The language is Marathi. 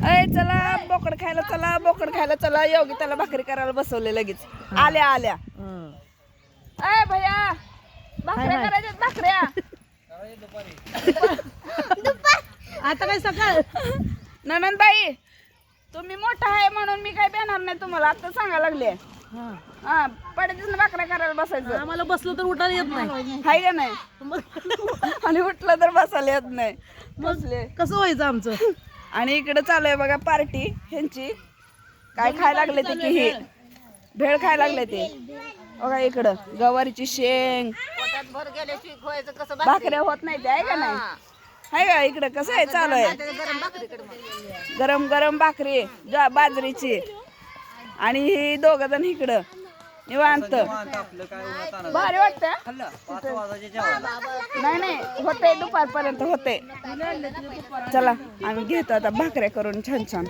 अय चला बोकड खायला चला बोकड खायला चला. योगी त्याला भाकरी करायला बसवले लगेच. आल्या आल्या. अय भैया भाकऱ्या. करायच्यात भाकऱ्या. आता काय सकाळ. ननंदबाई तुम्ही मोठा आहे म्हणून मी काय देणार नाही तुम्हाला. आता सांगायला लागले. हा. पडतीच भाकऱ्या करायला बसायचं. आम्हाला बसलो तर उठायला येत नाही. हाय का नाही? आणि उठलं तर बसायला येत नाही. बसले. कसं व्हायचं आमचं? आणि इकडे चालू आहे बघा पार्टी ह्यांची. काय खायला लागले ते की? हे भेळ खायला लागले ते. बघा इकडं गवारीची शेंग. भाकऱ्या होत नाही ते आहे का नाही? आहे का इकडं? कसं आहे? चालू आहे. गरम गरम भाकरी ज्वा- बाजरीची. आणि ही दोघ जण इकडं. निवांत. भारी वाटत नाही नाही होते दुपारपर्यंत होते. चला आम्ही घेतो आता भाकऱ्या करून छान छान.